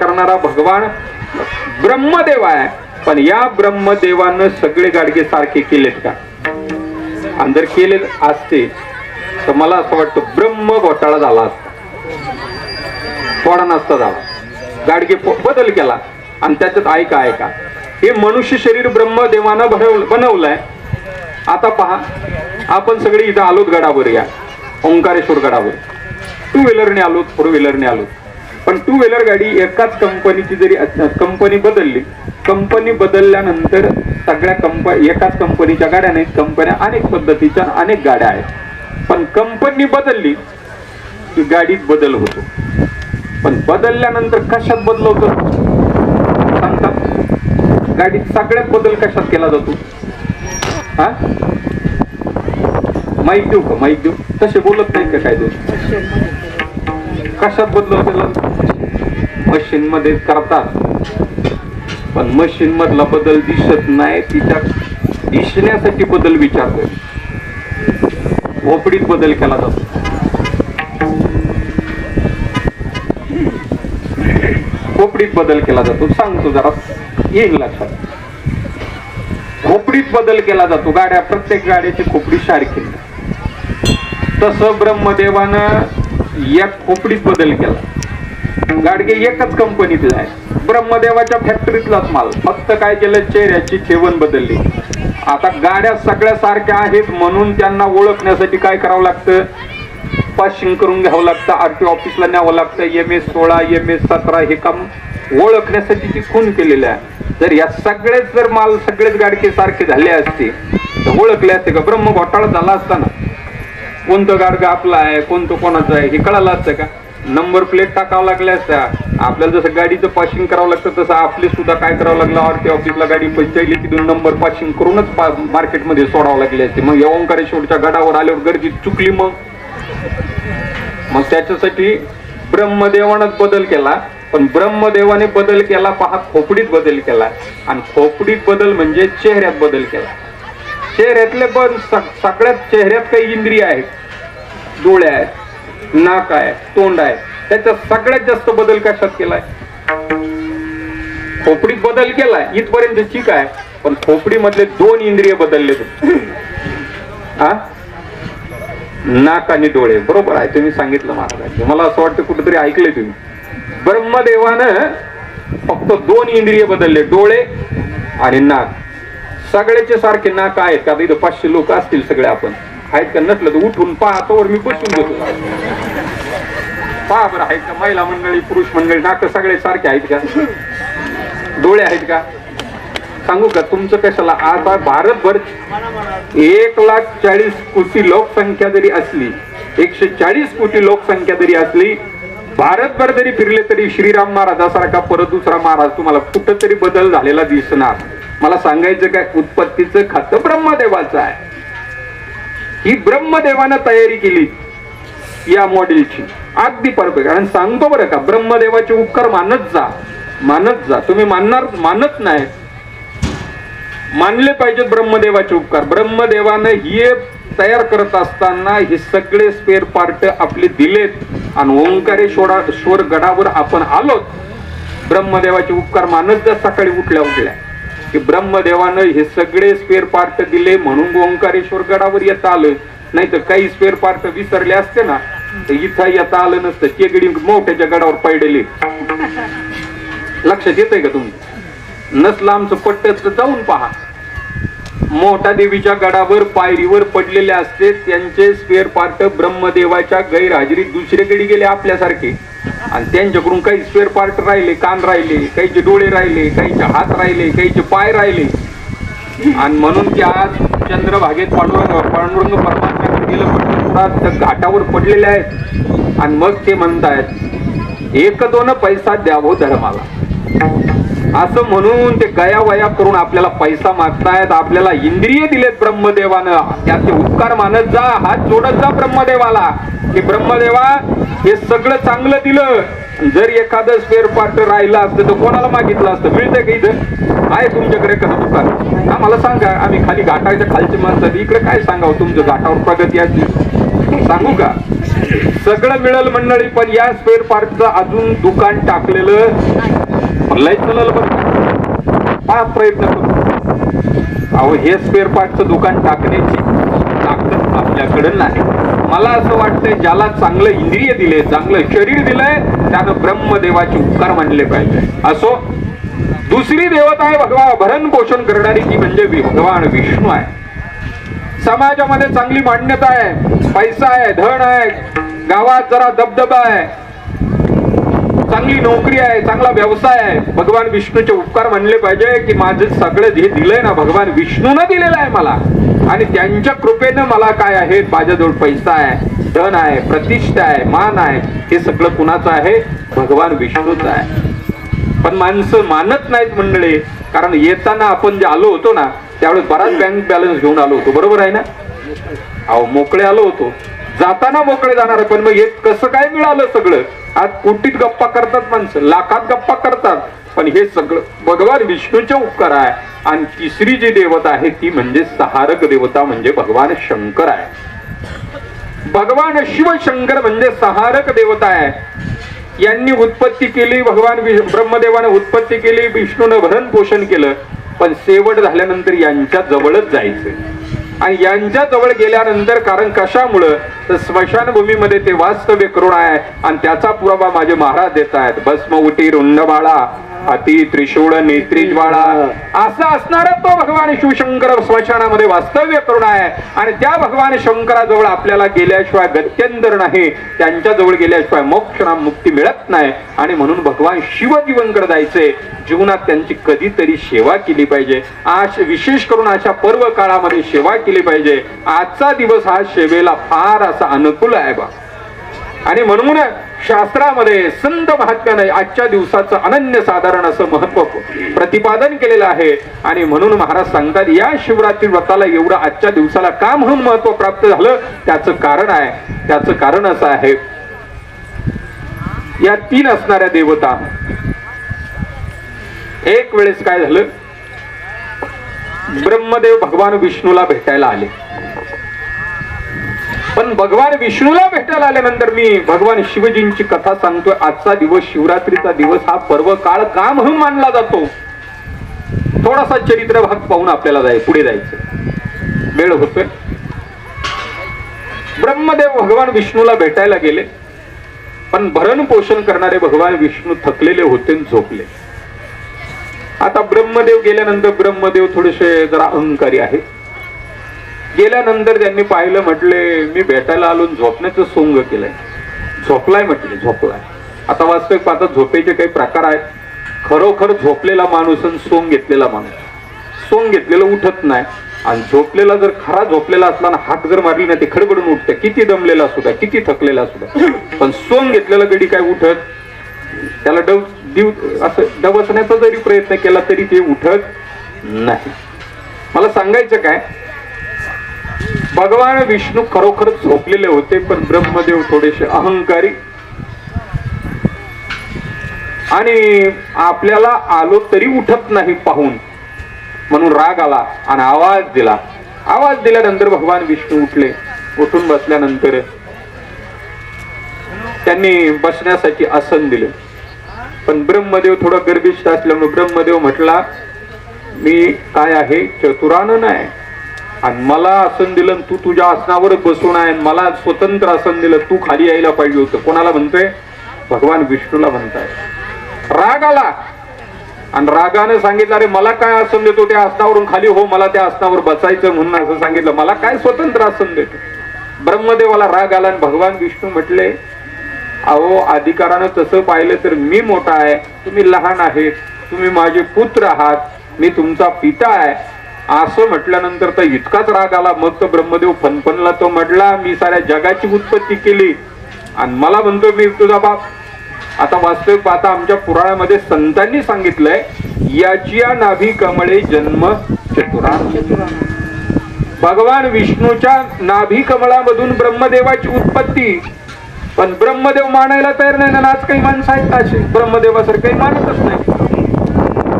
करणारा भगवान ब्रह्मदेव आहे. पण या ब्रह्मदेवानं सगळे गाडगे सारखे केलेत का? आणि जर केले असते. तर मला असं वाटतं ब्रह्म घोटाळा झाला असता. थोडा नसता झाला? गाडगे बदल केला. आणि त्याच्यात ऐका ऐका. हे मनुष्य शरीर ब्रह्मदेवानं बनव बनवलंय. आता पहा. आपण सगळे इथं आलोत गडावर या. ओंकारेश्वर गडावर. टू व्हीलरने आलोत फोर व्हीलरने आलोत. पण टू व्हीलर गाडी एकाच कंपनीची जरी कंपनी बदलली कंपनी बदलल्यानंतर सगळ्या कंप एकाच कंपनीच्या गाड्या नाहीत कंपन्या अनेक पद्धतीच्या अनेक गाड्या आहेत. पण कंपनी बदलली की गाडीत बदल होतो. पण बदलल्यानंतर कशात बदल होतो? सांगतात गाडीत सगळ्यात बदल कशात केला जातो? हा? माहिती देऊ का? माहिती देऊ? तसे बोलत नाही का काय देऊ कशात बदल होतो मशीन मध्ये करतात. पण मशीन मधला बदल दिसत नाही तिच्या दिसण्यासाठी बदल विचारतोय. भोपडीत बदल केला जातो. खोपडीत बदल केला जातो. सांगतो जरा येईल लक्षात. खोपडीत बदल केला जातो. गाड्या प्रत्येक गाड्याची खोपडी सारखी. नाही. तसं ब्रह्मदेवानं या खोपडीत बदल केला. गाडगे एकच कंपनीतला आहे. ब्रह्मदेवाच्या फॅक्टरीतलाच माल. फक्त काय केलं? चेहऱ्याची ठेवण बदलली. आता गाड्या सगळ्या सारख्या आहेत म्हणून त्यांना ओळखण्यासाठी काय करावं लागतं? पासिंग करून घ्यावं लागतं आरटी ऑफिसला न्यावं लागतं. एम एस सोळा एम एस सतरा हे काम ओळखण्यासाठी ती खून केलेली आहे. जर या सगळेच जर माल सगळेच गाडके सारखे झाले असते तर ओळखले असते का? ब्रह्म घोटाळा झाला असताना कोणतं गाडगं आपलं आहे कोणतं कोणाचं आहे हे कळालं असतं का? नंबर प्लेट टाकावं लागल्या असत्या. आपल्याला जसं गाडीचं पासिंग करावं लागतं तसं आपले सुद्धा काय करावं लागलं? आरटी ऑफिसला गाडी पंचायली तिथून नंबर पासिंग करूनच पा मार्केटमध्ये सोडावं लागले असते. मग या ओंकारेश्वरच्या गडावर आल्यावर गर्दी चुकली मग. मग त्याच्यासाठी ब्रह्मदेवानंच बदल केला. पण ब्रह्मदेवाने बदल केला पहा खोपडीत बदल केला. आणि खोपडीत बदल म्हणजे चेहऱ्यात बदल केला. चेहऱ्यातले पण स- सगळ्यात चेहऱ्यात काही इंद्रिय आहेत. डोळे आहेत. नाक आहे तोंड आहे. त्याच्यात सगळ्यात जास्त बदल कशात केलाय? खोपडीत बदल केलाय इथपर्यंत ठीक आहे पण खोपडी मधले दोन इंद्रिय बदलले हा? नाक आणि डोळे बरोबर आहे तुम्ही सांगितलं महाराज. मला असं वाटतं कुठेतरी ऐकलंय तुम्ही. ब्रह्मदेवानं फक्त दोन इंद्रिय बदलले डोळे आणि नाक. सगळ्याचे सारखे नाक आहेत का इथं पाचशे लोक असतील सगळे आपण. आहेत का नसलं तर उठून पाहतो मी बसून घेतो. पहा बरं आहेत का महिला मंडळी पुरुष मंडळी नाक सगळे सारखे आहेत का? डोळे आहेत का? सांगू का तुमचं कशाला? आता भारतभर एक लाख चाळीस कोटी लोकसंख्या जरी असली एकशे चाळीस कोटी लोकसंख्या जरी असली भारतभर जरी फिरले तरी श्रीराम महाराजासारखा परत दुसरा महाराज तुम्हाला कुठंतरी बदल झालेला दिसणार. मला सांगायचं काय उत्पत्तीचं खातं ब्रह्मदेवाचं आहे. ही ब्रह्मदेवानं तयारी केली या मॉडेलची अगदी परफेक्ट आणि सांगतो बरं का ब्रह्मदेवाचे उपकार मानत जा. मानत जा. तुम्ही मानणार मानत नाही. मानले पाहिजेत ब्रह्मदेवाचे उपकार. ब्रह्मदेवानं हे तयार करत असताना हे सगळे स्पेअर पार्ट आपले दिलेत. आणि ओंकारेश्वरा गडावर आपण आलोत. ब्रह्मदेवाचे उपकार मानत जा सकाळी उठल्या उठल्या. की ब्रह्मदेवानं हे सगळे स्पेअर पार्ट दिले म्हणून ओंकारेश्वर गडावर येता आलं. नाही तर काही स्पेअर पार्ट विसरले असते ना तर इथं येता आलं नसतं. केगडी मोठ्याच्या गडावर पडलेले लक्षात येतंय का तुम्ही? नसलं आमचं पट्ट तर जाऊन पहा. मोठा देवीच्या गडावर पायरीवर पडलेले असते. त्यांचे स्पेअर पार्ट ब्रह्मदेवाच्या गैरहजेरीत दुसरीकडे गेले आपल्यासारखे. आणि त्यांच्याकडून काही स्पेअर पार्ट राहिले कान राहिले काहीचे डोळे राहिले काहीचे हात राहिले काहीचे पाय राहिले. आणि म्हणून ते आज चंद्रभागेत पांडुरंग पांडुरंग परमात्म्याकडे गेलं त्या घाटावर पडलेले आहेत. आणि मग ते म्हणतायत एक दोन पैसा द्यावो धर्माला. असं म्हणून ते गयावया करून आपल्याला पैसा मागतायत आपल्याला इंद्रिय दिलेत ब्रह्मदेवानं. त्याचे उपकार मानत जा हात जोडत जा ब्रह्मदेवाला. की ब्रह्मदेवा हे सगळं चांगलं दिलं. जर एखादं स्पेअर पार्ट राहिलं असतं तर कोणाला मागितलं असतं? मिळतंय का इथं? आहे तुमच्याकडे कसं दुकान? आम्हाला सांगा आम्ही खाली घाटाच्या खालची माणसं इकडे काय सांगावं तुमचं घाटावर प्रगती असली सांगू का? सगळं मिळेल मंडळी पण या स्पेअर पार्टचं अजून दुकान टाकलेलं लय चलाल बरं हा प्रयत्न करू. अहो हे स्पेअर पार्टचं दुकान टाकण्याची ताकद आपल्याकडे नाही. मला असं वाटतंय ज्याला चांगलं इंद्रिय दिले चांगलं शरीर दिलंय त्यानं ब्रह्मदेवाचे उपकार मानले पाहिजे. असो दुसरी देवता आहे भगवान भरण पोषण करणारी ती म्हणजे भगवान विष्णू आहे. समाजामध्ये चांगली मान्यता आहे पैसा आहे धन आहे गावात जरा दबदबा आहे. चांगली नोकरी आहे चांगला व्यवसाय आहे. भगवान विष्णूचे उपकार म्हणले पाहिजे की माझं सगळं जे दिलंय ना भगवान विष्णूनं दिलेलं आहे मला. आणि त्यांच्या कृपेनं मला काय आहे? माझ्याजवळ पैसा आहे धन आहे प्रतिष्ठा आहे मान आहे. हे सगळं कुणाचं आहे? भगवान विष्णूचं आहे. पण माणसं मानत नाहीत मंडळी. कारण येताना आपण जे आलो होतो ना त्यावेळेस बराच बँक बॅलन्स घेऊन आलो होतो. बरोबर आहे ना? अहो मोकळे आलो होतो. जाताना मोकळे जाणार पण मग हे कसं काय मिळालं सगळं? आज कोटीत गप्पा करतात माणसं लाखात गप्पा करतात. पण हे सगळं भगवान विष्णूचे उपकार आहे. आणि तिसरी जी देवता आहे ती म्हणजे सहारक देवता म्हणजे भगवान शंकर आहे. भगवान शिवशंकर म्हणजे सहारक देवता आहे. यांनी उत्पत्ती केली भगवान ब्रह्मदेवाने उत्पत्ती केली विष्णूनं भरण पोषण केलं. पण शेवट झाल्यानंतर यांच्या जवळच जायचं. आणि यांच्या जवळ गेल्यानंतर कारण कशामुळं? तर स्मशानभूमीमध्ये ते वास्तव्य करून आहे आणि त्याचा पुरावा माझे महाराज देत आहेत. भस्म उटी रुंडबाळा अति त्रिशूळ नेत्री ज्वाळा असा असणारा तो भगवान शिवशंकर स्मशानामध्ये वास्तव्य करून आहे. आणि त्या भगवान शंकराजवळ आपल्याला गेल्याशिवाय गत्यंतर नाही. त्यांच्या जवळ गेल्याशिवाय मोक्ष नाम मुक्ती मिळत नाही. आणि म्हणून भगवान शिवजीवनकडे जायचे. जीवनात त्यांची कधीतरी सेवा केली पाहिजे. आज विशेष करून अशा पर्व काळामध्ये सेवा केली पाहिजे. आजचा दिवस हा सेवेला फार असा अनुकूल आहे बा. आणि म्हणून शास्त्रामध्ये संत महात्म्याने आजच्या दिवसाचं अनन्य साधारण असं महत्त्व प्रतिपादन केलेलं आहे. आणि म्हणून महाराज सांगतात या शिवरात्री व्रताला एवढं आजच्या दिवसाला का म्हणून महत्त्व प्राप्त झालं? त्याचं कारण आहे. त्याचं कारण असं आहे. या तीन असणाऱ्या देवता. एक वेळेस काय झालं? ब्रह्मदेव भगवान विष्णूला भेटायला आले. पण भगवान विष्णूला भेटायला आल्यानंतर मी भगवान शिवजींची कथा सांगतोय. आजचा दिवस शिवरात्रीचा दिवस हा पर्व काळ का म्हणून मानला जातो? थोडासा चरित्र भाग पाहून आपल्याला जाय पुढे जायचं वेळ होतोय. ब्रह्मदेव भगवान विष्णूला भेटायला गेले. पण भरण पोषण करणारे भगवान विष्णू थकलेले होते आणि झोपले. आता ब्रह्मदेव गेल्यानंतर ब्रह्मदेव थोडेसे जरा अहंकारी आहेत गेल्यानंतर त्यांनी पाहिलं म्हटले मी भेटायला आलो झोपण्याचं सोंग केलंय. झोपलाय म्हटले झोपलाय. आता वास्तविक पाहता झोपेचे काही प्रकार आहेत. खरोखर झोपलेला माणूस आणि सोंग घेतलेला माणूस. सोंग घेतलेलं उठत नाही. आणि झोपलेला जर खरा झोपलेला असला ना हात जर मारली ना ते खडबडून उठते. किती दमलेला असू द्या किती थकलेला असू द्या. पण सोंग घेतलेला गडी काय उठत? त्याला डव दिव असं डबसण्याचा जरी प्रयत्न केला तरी ते उठत नाही. मला सांगायचं काय? भगवान विष्णू खरोखर झोपलेले होते पण ब्रह्मदेव थोडेसे अहंकारी. आणि आपल्याला आलो तरी उठत नाही पाहून. म्हणून राग आला आणि आवाज दिला. आवाज दिल्यानंतर भगवान विष्णू उठले. उठून बसल्यानंतर त्यांनी बसण्यासाठी आसन दिलं. पण ब्रह्मदेव थोडा गर्भिष्ठ असल्यामुळे ब्रह्मदेव म्हटला मी काय आहे? चतुरानं नाही. आणि मला आसन दिलं तू तुझ्या आसनावर बसून आहे आणि मला स्वतंत्र आसन दिलं तू खाली यायला पाहिजे होतं. कोणाला म्हणतोय? भगवान विष्णूला म्हणताय. राग आला आणि रागाने सांगितलं अरे मला काय आसन देतो त्या आसनावरून खाली? हो मला त्या आसनावर बसायचं म्हणून असं सांगितलं. मला काय स्वतंत्र आसन देतो? ब्रह्मदेवाला राग आला आणि भगवान विष्णू म्हटले अहो अधिकारानं तसं पाहिलं तर मी मोठा आहे. तुम्ही लहान आहेत. तुम्ही माझे पुत्र आहात. मी तुमचा पिता आहे. असं म्हटल्यानंतर तर इतकाच राग आला. मग तो ब्रह्मदेव फनफनला तो म्हटला मी साऱ्या जगाची उत्पत्ती केली. आणि मला म्हणतो मी तुझा बाप. आता वास्तविक पाहता आमच्या पुराणामध्ये संतांनी सांगितलंय याची नाभी कमळे जन्म चतुरा भगवान विष्णूच्या नाभी कमळामधून ब्रह्मदेवाची उत्पत्ती. पण ब्रह्मदेव मानायला तयार नाही ना आज काही माणसं आहेत असे. ब्रह्मदेवासारखं काही मानतच नाही.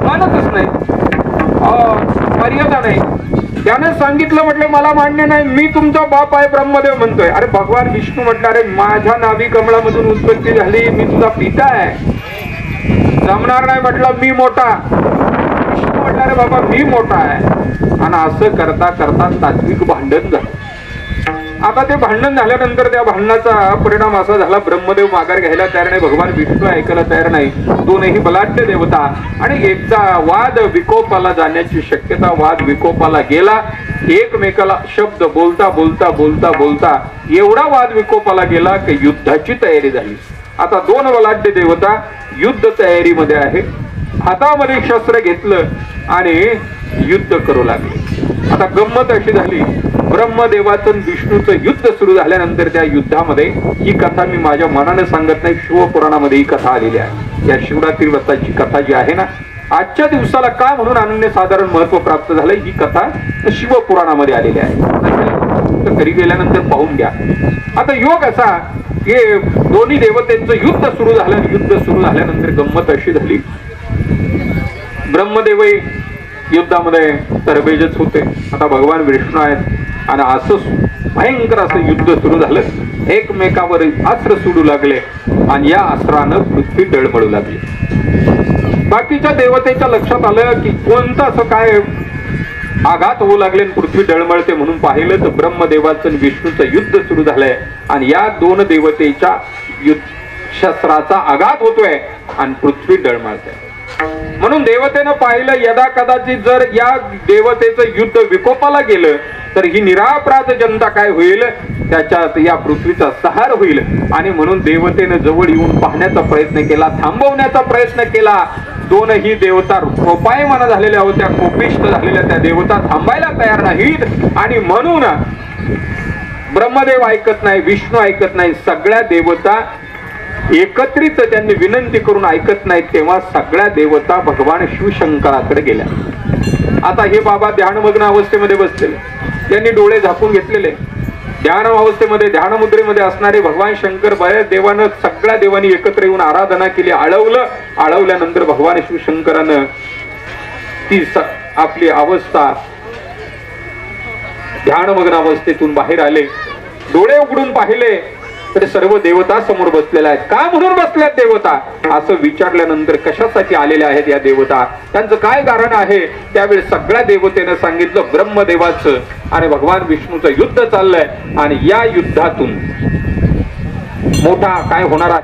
मानतच नाही. मर्यादा नाही त्याने सांगितलं म्हटलं मला मान्य नाही मी तुमचा बाप आहे ब्रह्मदेव म्हणतोय. अरे भगवान विष्णू म्हटलं अरे माझ्या नावी कमळामधून उत्पत्ती झाली मी तुझा पिता आहे. जमणार नाही म्हटलं मी मोठा. विष्णू म्हटलं अरे बाबा मी मोठा आहे. आणि असं करता करता तात्विक भांडण झालं. आता ते भांडण झाल्यानंतर त्या भांडणाचा परिणाम असा झाला ब्रह्मदेव माघार घ्यायला तयार नाही भगवान विष्णू ऐकायला तयार नाही. दोनही बलाढ्य देवता आणि एकचा वाद विकोपाला जाण्याची शक्यता वाद विकोपाला गेला. एकमेकाला शब्द बोलता बोलता बोलता बोलता एवढा वाद विकोपाला गेला की युद्धाची तयारी झाली. आता दोन बलाढ्य देवता युद्ध तयारीमध्ये आहे हातामध्ये शस्त्र घेतलं आणि युद्ध करू लागले. आता गंमत अशी झाली ब्रह्मदेवाचं विष्णूचं युद्ध सुरू झाल्यानंतर त्या युद्धामध्ये ही कथा मी माझ्या मनाने सांगत नाही. शिवपुराणामध्ये ही कथा आलेली आहे. या शिवरात्री व्रताची कथा जी आहे ना आजच्या दिवसाला का म्हणून अनन्य साधारण महत्त्व प्राप्त झालं ही कथा शिवपुराणामध्ये आलेली आहे. तर घरी गेल्यानंतर पाहून घ्या. आता योग असा की दोन्ही देवतेंचं युद्ध सुरू झालं युद्ध सुरू झाल्यानंतर गंमत अशी झाली. ब्रह्मदेवही युद्धामध्ये तरबेजच होते. आता भगवान विष्णू आहेत. आणि असं भयंकर असं युद्ध सुरू झालं. एकमेकावर अस्त्र सुडू लागले आणि या अस्त्रानं पृथ्वी डळमळू लागली. बाकीच्या देवतेच्या लक्षात आलं की कोणतं असं काय आघात होऊ लागले आणि पृथ्वी डळमळते म्हणून पाहिलं तर ब्रह्मदेवाचं आणि विष्णूचं युद्ध सुरू झालंय. आणि या दोन देवतेच्या युद्ध शस्त्राचा आघात होतोय आणि पृथ्वी डळमळते म्हणून देवतेनं पाहिलं यदा कदाचित जर या देवतेचं युद्ध विकोपाला गेलं तर ही निरापराध जनता काय होईल? त्याच्यात या पृथ्वीचा सहार होईल. आणि म्हणून देवतेनं जवळ येऊन पाहण्याचा प्रयत्न केला थांबवण्याचा प्रयत्न केला. दोनही देवता कोपायमान झालेल्या होत्या कोपिष्ट झालेल्या त्या देवता थांबायला तयार नाहीत. आणि म्हणून ब्रह्मदेव ऐकत नाही विष्णू ऐकत नाही सगळ्या देवता एकत्रित त्यांनी विनंती करून ऐकत नाहीत तेव्हा सगळ्या देवता भगवान शिवशंकराकडे गेल्या. आता हे बाबा ध्यानमग्न अवस्थेमध्ये बसलेले. त्यांनी डोळे झाकून घेतलेले. ध्यान अवस्थेमध्ये ध्यानमुद्रेमध्ये असणारे भगवान शंकर बऱ्याच देवानं सगळ्या देवांनी एकत्र येऊन आराधना केली. आळवलं आळवल्यानंतर भगवान शिवशंकरानं ती स- आपली अवस्था ध्यानमग्न अवस्थेतून बाहेर आले. डोळे उघडून पाहिले. तर सर्व देवता समोर बसलेल्या आहेत. का म्हणून बसल्यात देवता? असं विचारल्यानंतर कशासाठी आलेल्या आहेत या देवता? त्यांचं काय कारण आहे? त्यावेळी सगळ्या देवतेनं सांगितलं ब्रह्मदेवाचं. आणि भगवान विष्णूचं युद्ध चाललंय. आणि या युद्धातून मोठा काय होणार आहे?